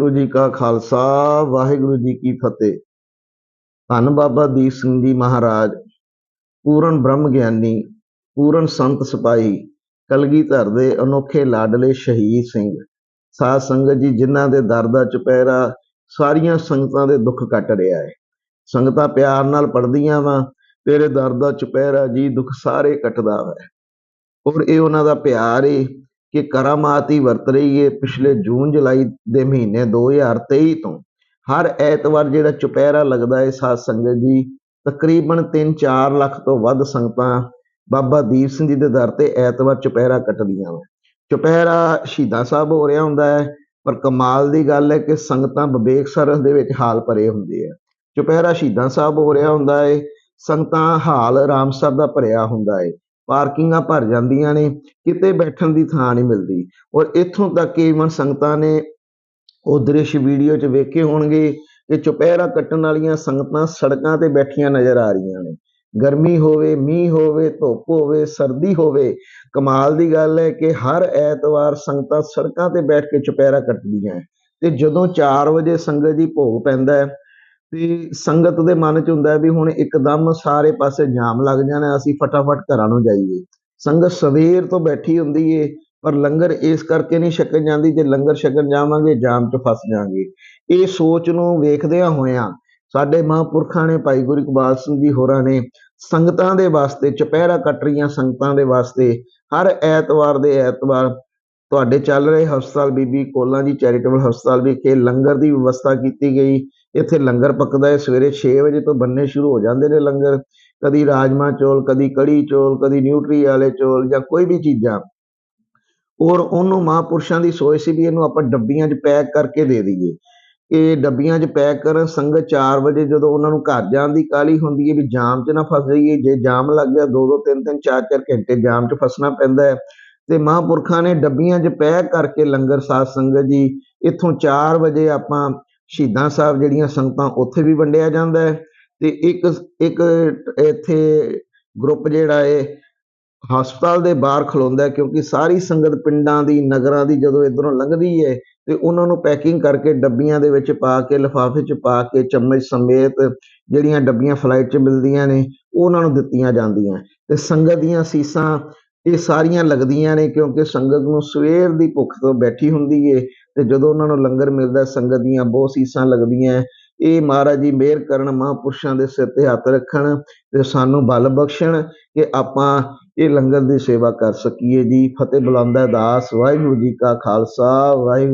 ਵਾਹਿਗੁਰੂ ਜੀ ਕਾ ਖਾਲਸਾ, ਵਾਹਿਗੁਰੂ ਜੀ ਕੀ ਫਤਿਹ। ਧੰਨ ਬਾਬਾ ਦੀਪ ਸਿੰਘ ਜੀ ਮਹਾਰਾਜ, ਪੂਰਨ ਬ੍ਰਹਮ ਗਿਆਨੀ, ਪੂਰਨ ਸੰਤ ਸਿਪਾਹੀ, ਕਲਗੀਧਰ ਦੇ ਅਨੋਖੇ ਲਾਡਲੇ ਸ਼ਹੀਦ ਸਿੰਘ। ਸਾਧ ਸੰਗਤ ਜੀ, ਜਿਨ੍ਹਾਂ ਦੇ ਦਰ ਦਾ ਚੁਪਹਿਰਾ ਸਾਰੀਆਂ ਸੰਗਤਾਂ ਦੇ ਦੁੱਖ ਕੱਟ ਰਿਹਾ ਹੈ। ਸੰਗਤਾਂ ਪਿਆਰ ਨਾਲ ਪੜਦੀਆਂ ਵਾ, ਤੇਰੇ ਦਰ ਦਾ ਚੁਪਹਿਰਾ ਜੀ ਦੁੱਖ ਸਾਰੇ ਕੱਟਦਾ ਹੈ ਔਰ ਇਹ ਉਹਨਾਂ ਦਾ ਪਿਆਰ ਏ ਕਿ ਕਰਾਮਾਤ ਹੀ ਵਰਤ ਰਹੀ ਹੈ ਪਿਛਲੇ ਜੂਨ ਜੁਲਾਈ ਦੇ ਮਹੀਨੇ 2023 ਤੋਂ। ਹਰ ਐਤਵਾਰ ਜਿਹੜਾ ਚੁਪਹਿਰਾ ਲੱਗਦਾ ਹੈ ਸਾਧ ਸੰਗਤ ਜੀ, ਤਕਰੀਬਨ 3-4 ਲੱਖ ਤੋਂ ਵੱਧ ਸੰਗਤਾਂ ਬਾਬਾ ਦੀਪ ਸਿੰਘ ਜੀ ਦੇ ਦਰ ਤੇ ਐਤਵਾਰ ਚੁਪਹਿਰਾ ਕੱਟਦੀਆਂ ਵਾ ਚੁਪਹਿਰਾ ਸ਼ਹੀਦਾਂ ਸਾਹਿਬ ਹੋ ਰਿਹਾ ਹੁੰਦਾ ਹੈ, ਪਰ ਕਮਾਲ ਦੀ ਗੱਲ ਹੈ ਕਿ ਸੰਗਤਾਂ ਵਿਵੇਕ ਸਰਸ ਦੇ ਵਿੱਚ ਹਾਲ ਭਰੇ ਹੁੰਦੇ ਆ। ਚੁਪਹਿਰਾ ਸ਼ਹੀਦਾਂ ਸਾਹਿਬ ਹੋ ਰਿਹਾ ਹੁੰਦਾ ਹੈ ਸੰਗਤਾਂ ਹਾਲ ਰਾਮਸਰ ਦਾ ਭਰਿਆ ਹੁੰਦਾ ਹੈ ਪਾਰਕਿੰਗਾਂ ਭਰ ਜਾਂਦੀਆਂ ਨੇ, ਕਿਤੇ ਬੈਠਣ ਦੀ ਥਾਂ ਨਹੀਂ ਮਿਲਦੀ। ਔਰ ਇੱਥੋਂ ਤੱਕ ਕਿ ਇਵਨ ਸੰਗਤਾਂ ਨੇ ਉਹ ਦ੍ਰਿਸ਼ ਵੀਡੀਓ 'ਚ ਵੇਖੇ ਹੋਣਗੇ ਕਿ ਚੁਪਹਿਰਾ ਕੱਟਣ ਵਾਲੀਆਂ ਸੰਗਤਾਂ ਸੜਕਾਂ ਤੇ ਬੈਠੀਆਂ ਨਜ਼ਰ ਆ ਰਹੀਆਂ ਨੇ। ਗਰਮੀ ਹੋਵੇ, ਮੀਂਹ ਹੋਵੇ, ਧੁੱਪ ਹੋਵੇ, ਸਰਦੀ ਹੋਵੇ, ਕਮਾਲ ਦੀ ਗੱਲ ਹੈ ਕਿ ਹਰ ਐਤਵਾਰ ਸੰਗਤਾਂ ਸੜਕਾਂ ਤੇ ਬੈਠ ਕੇ ਚੁਪਹਿਰਾ ਕੱਟਦੀਆਂ ਹੈ ਤੇ ਜਦੋਂ 4 ਵਜੇ ਸੰਗਤ ਦੀ ਭੋਗ ਪੈਂਦਾ ਹੈ ਤੇ ਸੰਗਤ ਦੇ ਮਨ 'ਚ ਹੁੰਦਾ ਵੀ ਹੁਣ ਇੱਕਦਮ ਸਾਰੇ ਪਾਸੇ ਜਾਮ ਲੱਗ ਜਾਣਾ, ਅਸੀਂ ਫਟਾਫਟ ਘਰਾਂ ਨੂੰ ਜਾਈਏ। ਸੰਗਤ ਸਵੇਰ ਤੋਂ ਬੈਠੀ ਹੁੰਦੀ ਏ, ਪਰ ਲੰਗਰ ਇਸ ਕਰਕੇ ਨਹੀਂ ਛਕਣ ਜਾਂਦੀ, ਜੇ ਲੰਗਰ ਛਕਣ ਜਾਵਾਂਗੇ, ਜਾਮ 'ਚ ਫਸ ਜਾਾਂਗੇ ਇਹ ਸੋਚ ਨੂੰ ਵੇਖਦਿਆਂ ਹੋਇਆਂ ਸਾਡੇ ਮਹਾਂਪੁਰਖਾਂ ਨੇ, ਭਾਈ ਗੁਰੂ ਇਕਬਾਲ ਸਿੰਘ ਜੀ ਹੋਰਾਂ ਨੇ ਸੰਗਤਾਂ ਦੇ ਵਾਸਤੇ ਚਪਹਿਰਾ ਕੱਟ ਰਹੀਆਂ ਸੰਗਤਾਂ ਦੇ ਵਾਸਤੇ, ਹਰ ਐਤਵਾਰ ਦੇ ਐਤਵਾਰ ਤੁਹਾਡੇ ਚੱਲ ਰਹੇ ਹਸਪਤਾਲ ਬੀਬੀ ਕੋਲਾਂ ਜੀ ਚੈਰੀਟੇਬਲ ਹਸਪਤਾਲ ਵਿਖੇ ਲੰਗਰ ਦੀ ਵਿਵਸਥਾ ਕੀਤੀ ਗਈ। ਇੱਥੇ ਲੰਗਰ ਪੱਕਦਾ ਹੈ, ਸਵੇਰੇ 6 ਵਜੇ ਤੋਂ ਬੰਨੇ ਸ਼ੁਰੂ ਹੋ ਜਾਂਦੇ ਨੇ ਲੰਗਰ। ਕਦੀ ਰਾਜਮਾ ਚੌਲ, ਕਦੀ ਕੜੀ ਚੌਲ, ਕਦੀ ਨਿਊਟਰੀ ਵਾਲੇ ਚੌਲ ਜਾਂ ਕੋਈ ਵੀ ਚੀਜ਼ਾਂ। ਔਰ ਉਹਨੂੰ ਮਹਾਂਪੁਰਸ਼ਾਂ ਦੀ ਸੋਚ ਸੀ ਵੀ ਇਹਨੂੰ ਆਪਾਂ ਡੱਬੀਆਂ 'ਚ ਪੈਕ ਕਰਕੇ ਦੇ ਦਈਏ। ਇਹ ਡੱਬੀਆਂ 'ਚ ਪੈਕ ਕਰਨ ਸੰਗਤ 4 ਵਜੇ ਜਦੋਂ ਉਹਨਾਂ ਨੂੰ ਘਰ ਜਾਣ ਦੀ ਕਾਲੀ ਹੁੰਦੀ ਹੈ ਵੀ ਜਾਮ 'ਚ ਨਾ ਫਸ ਜਾਈਏ। ਜੇ ਜਾਮ ਲੱਗ ਗਿਆ 2 2 3 3 4 4 ਘੰਟੇ ਜਾਮ 'ਚ ਫਸਣਾ ਪੈਂਦਾ ਹੈ। ਤੇ ਮਹਾਂਪੁਰਖਾਂ ਨੇ ਡੱਬੀਆਂ 'ਚ ਪੈਕ ਕਰਕੇ ਲੰਗਰ ਸਾਧ ਸੰਗਤ ਜੀ, ਇੱਥੋਂ 4 ਵਜੇ ਆਪਾਂ ਸ਼ਹੀਦਾਂ ਸਾਹਿਬ ਜਿਹੜੀਆਂ ਸੰਗਤਾਂ ਉੱਥੇ ਵੀ ਵੰਡਿਆ ਜਾਂਦਾ ਹੈ ਤੇ ਇੱਕ ਇੱਕ ਇੱਥੇ ਗਰੁੱਪ ਜਿਹੜਾ ਹੈ ਹਸਪਤਾਲ ਦੇ ਬਾਹਰ ਖਲੋਂਦਾ ਕਿਉਂਕਿ ਸਾਰੀ ਸੰਗਤ ਪਿੰਡਾਂ ਦੀ, ਨਗਰਾਂ ਦੀ ਜਦੋਂ ਇਧਰੋਂ ਲੰਘਦੀ ਹੈ ਤੇ ਉਹਨਾਂ ਨੂੰ ਪੈਕਿੰਗ ਕਰਕੇ ਡੱਬੀਆਂ ਦੇ ਵਿੱਚ ਪਾ ਕੇ, ਲਿਫਾਫੇ 'ਚ ਪਾ ਕੇ, ਚਮਚ ਸਮੇਤ ਜਿਹੜੀਆਂ ਡੱਬੀਆਂ ਫਲਾਈਟ 'ਚ ਮਿਲਦੀਆਂ ਨੇ, ਉਹਨਾਂ ਨੂੰ ਦਿੱਤੀਆਂ ਜਾਂਦੀਆਂ ਤੇ ਸੰਗਤ ਦੀਆਂ ਸੀਸਾਂ ਇਹ ਸਾਰੀਆਂ ਲੱਗਦੀਆਂ ਨੇ ਕਿਉਂਕਿ ਸੰਗਤ ਨੂੰ ਸਵੇਰ ਦੀ ਭੁੱਖ ਤੋਂ ਬੈਠੀ ਹੁੰਦੀ ਏ ਤੇ ਜਦੋਂ ਉਹਨਾਂ ਨੂੰ ਲੰਗਰ ਮਿਲਦਾ, ਸੰਗਤ ਦੀਆਂ ਬਹੁਤ ਸੀਸਾਂ ਲੱਗਦੀਆਂ। ਇਹ ਮਹਾਰਾਜ ਜੀ ਮਿਹਰ ਕਰਨ, ਮਹਾਂਪੁਰਸ਼ਾਂ ਦੇ ਸਿਰ ਤੇ ਹੱਥ ਰੱਖਣ ਤੇ ਸਾਨੂੰ ਬਲ ਬਖਸ਼ਣ ਕਿ ਆਪਾਂ ਇਹ ਲੰਗਰ ਦੀ ਸੇਵਾ ਕਰ ਸਕੀਏ ਜੀ। ਫਤਿਹ ਬੁਲੰਦਾ ਦਾਸ, ਵਾਹਿਗੁਰੂ ਜੀ ਕਾ ਖਾਲਸਾ, ਵਾਹਿਗੁਰੂ